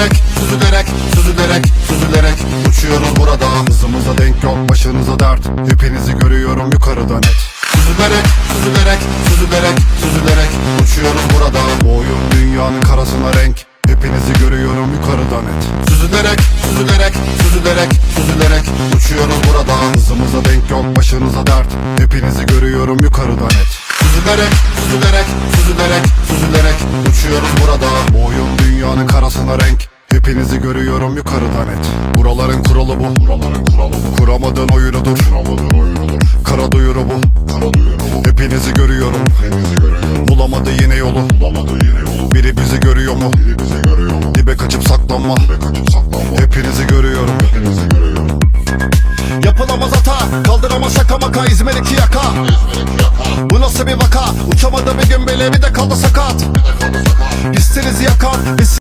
Süzülerek, süzülerek, süzülerek, süzülerek Uçuyoruz burada. Hızımıza denk yok, başınıza dert. Hepinizi görüyorum yukarıda net. Süzülerek, süzülerek, süzülerek, süzülerek Uçuyoruz burada. Bu oyun dünyanın karasına renk. Hepinizi görüyorum yukarıda net. Süzülerek, süzülerek, süzülerek, süzülerek Uçuyoruz burada. Hızımıza denk yok, başınıza dert. Hepinizi görüyorum yukarıda net. Süzülerek, süzülerek, süzülerek, süzülerek Uçuyoruz burada. Bu oyun dünyanın karasına renk Hepinizi görüyorum yukarıda net Buraların kuralı bu. Buraların kuralı bu Kuramadığın oyunudur. Kuramadığın oyunudur Kara duyuru bu. Kara duyuru bu Hepinizi görüyorum. Hepinizi görüyorum Bulamadı yine yolu. Bulamadı yine yolu Biri bizi görüyor mu? Biri bizi görüyor mu? Dibe kaçıp saklanma. Dibe kaçıp saklanma Hepinizi görüyorum. Hepinizi görüyorum Yapılamaz hata Kaldıramaz şaka maka İzmir iki yaka. Bu nasıl bir vaka? Uçamadı bir gün bile bir de kaldı sakat. Biz senizi yakan Biz